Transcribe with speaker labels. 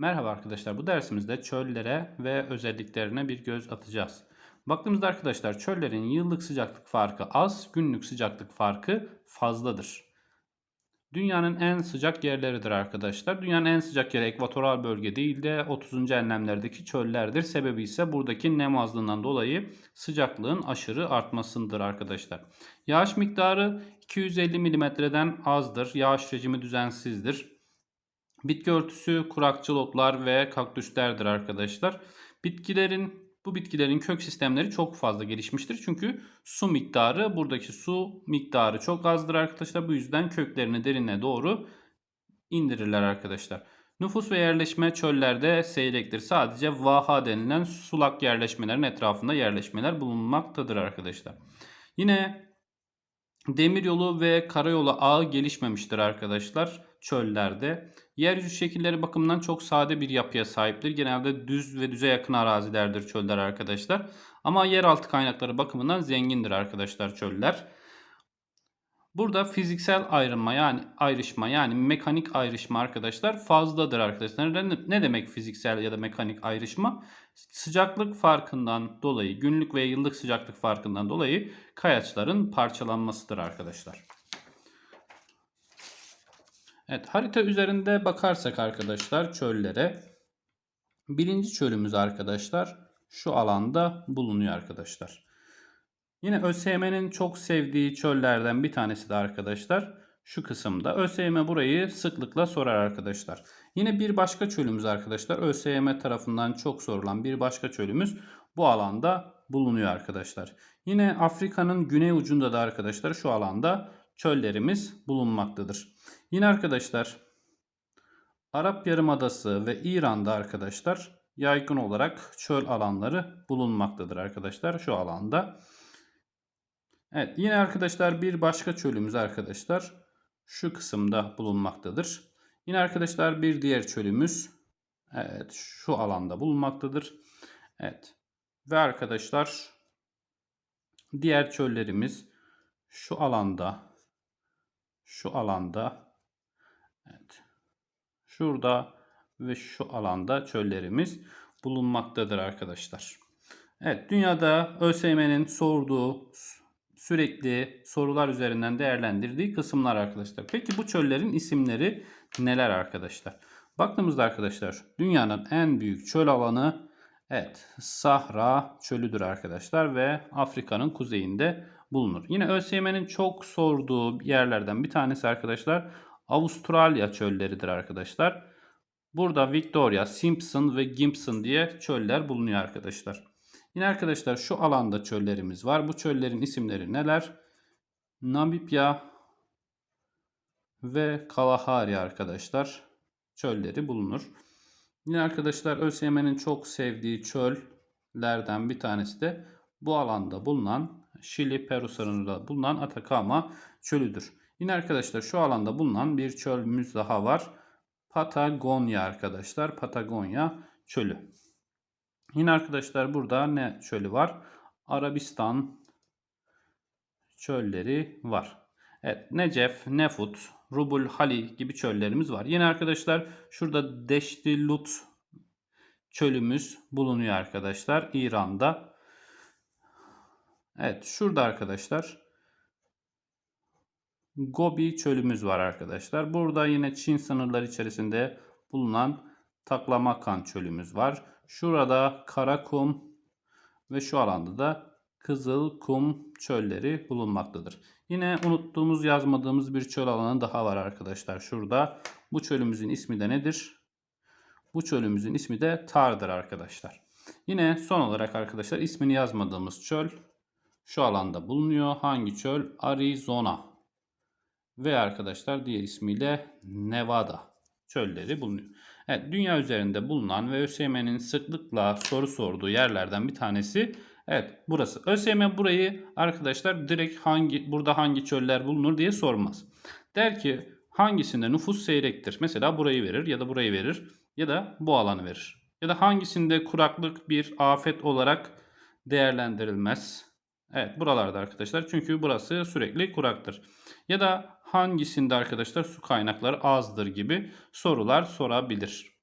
Speaker 1: Merhaba arkadaşlar. Bu dersimizde çöllere ve özelliklerine bir göz atacağız. Baktığımızda arkadaşlar çöllerin yıllık sıcaklık farkı az, günlük sıcaklık farkı fazladır. Dünyanın en sıcak yerleridir arkadaşlar. Dünyanın en sıcak yeri ekvatoral bölge değil de 30. enlemlerdeki çöllerdir. Sebebi ise buradaki nem azlığından dolayı sıcaklığın aşırı artmasındır arkadaşlar. Yağış miktarı 250 milimetreden azdır. Yağış rejimi düzensizdir. Bitki örtüsü kurakçıl otlar ve kaktüslerdir arkadaşlar. Bitkilerin bu bitkilerin kök sistemleri çok fazla gelişmiştir. Çünkü su miktarı buradaki su miktarı çok azdır arkadaşlar. Bu yüzden köklerini derine doğru indirirler arkadaşlar. Nüfus ve yerleşme çöllerde seyrektir. Sadece vaha denilen sulak yerleşmelerin etrafında yerleşmeler bulunmaktadır arkadaşlar. Yine demiryolu ve karayolu ağı gelişmemiştir arkadaşlar çöllerde. Yeryüzü şekilleri bakımından çok sade bir yapıya sahiptir. Genelde düz ve düze yakın arazilerdir çöller arkadaşlar. Ama yeraltı kaynakları bakımından zengindir arkadaşlar çöller. Burada fiziksel ayrılma yani ayrışma yani mekanik ayrışma arkadaşlar fazladır arkadaşlar. Ne demek fiziksel ya da mekanik ayrışma? Sıcaklık farkından dolayı günlük ve yıllık sıcaklık farkından dolayı kayaçların parçalanmasıdır arkadaşlar. Evet harita üzerinde bakarsak arkadaşlar çöllere. Birinci çölümüz arkadaşlar şu alanda bulunuyor arkadaşlar. Yine ÖSYM'nin çok sevdiği çöllerden bir tanesi de arkadaşlar şu kısımda. ÖSYM burayı sıklıkla sorar arkadaşlar. Yine bir başka çölümüz arkadaşlar. ÖSYM tarafından çok sorulan bir başka çölümüz bu alanda bulunuyor arkadaşlar. Yine Afrika'nın güney ucunda da arkadaşlar şu alanda çöllerimiz bulunmaktadır. Yine arkadaşlar Arap Yarımadası ve İran'da arkadaşlar yaygın olarak çöl alanları bulunmaktadır arkadaşlar şu alanda. Evet yine arkadaşlar bir başka çölümüz arkadaşlar şu kısımda bulunmaktadır. Yine arkadaşlar bir diğer çölümüz evet şu alanda bulunmaktadır. Evet ve arkadaşlar diğer çöllerimiz şu alanda şu alanda evet şurada ve şu alanda çöllerimiz bulunmaktadır arkadaşlar. Evet dünyada ÖSYM'nin sorduğu sürekli sorular üzerinden değerlendirdiği kısımlar arkadaşlar. Peki bu çöllerin isimleri neler arkadaşlar? Baktığımızda arkadaşlar dünyanın en büyük çöl alanı evet Sahra çölüdür arkadaşlar ve Afrika'nın kuzeyinde bulunur. Yine ÖSYM'nin çok sorduğu yerlerden bir tanesi arkadaşlar Avustralya çölleridir arkadaşlar. Burada Victoria, Simpson ve Gibson diye çöller bulunuyor arkadaşlar. Yine arkadaşlar şu alanda çöllerimiz var. Bu çöllerin isimleri neler? Namibya ve Kalahari arkadaşlar çölleri bulunur. Yine arkadaşlar ÖSYM'nin çok sevdiği çöllerden bir tanesi de bu alanda bulunan Şili Peru sınırında bulunan Atacama çölüdür. Yine arkadaşlar şu alanda bulunan bir çölümüz daha var. Patagonya arkadaşlar. Patagonya çölü. Yine arkadaşlar burada ne çölü var? Arabistan çölleri var. Evet Necef, Nefut, Rubul Hali gibi çöllerimiz var. Yine arkadaşlar şurada Deşti Lut çölümüz bulunuyor arkadaşlar İran'da. Evet şurada arkadaşlar Gobi çölümüz var arkadaşlar. Burada yine Çin sınırları içerisinde bulunan Taklamakan çölümüz var. Şurada Karakum ve şu alanda da Kızıl Kum çölleri bulunmaktadır. Yine unuttuğumuz yazmadığımız bir çöl alanı daha var arkadaşlar. Şurada bu çölümüzün ismi de nedir? Bu çölümüzün ismi de Tar'dır arkadaşlar. Yine son olarak arkadaşlar ismini yazmadığımız çöl şu alanda bulunuyor. Hangi çöl? Arizona. Ve arkadaşlar diğer ismiyle Nevada çölleri bulunuyor. Evet, dünya üzerinde bulunan ve ÖSYM'nin sıklıkla soru sorduğu yerlerden bir tanesi evet burası. ÖSYM burayı arkadaşlar direkt hangi burada hangi çöller bulunur diye sormaz. Der ki hangisinde nüfus seyrektir? Mesela burayı verir ya da burayı verir ya da bu alanı verir. Ya da hangisinde kuraklık bir afet olarak değerlendirilmez. Evet buralarda arkadaşlar çünkü burası sürekli kuraktır. Ya da hangisinde arkadaşlar su kaynakları azdır gibi sorular sorabilir.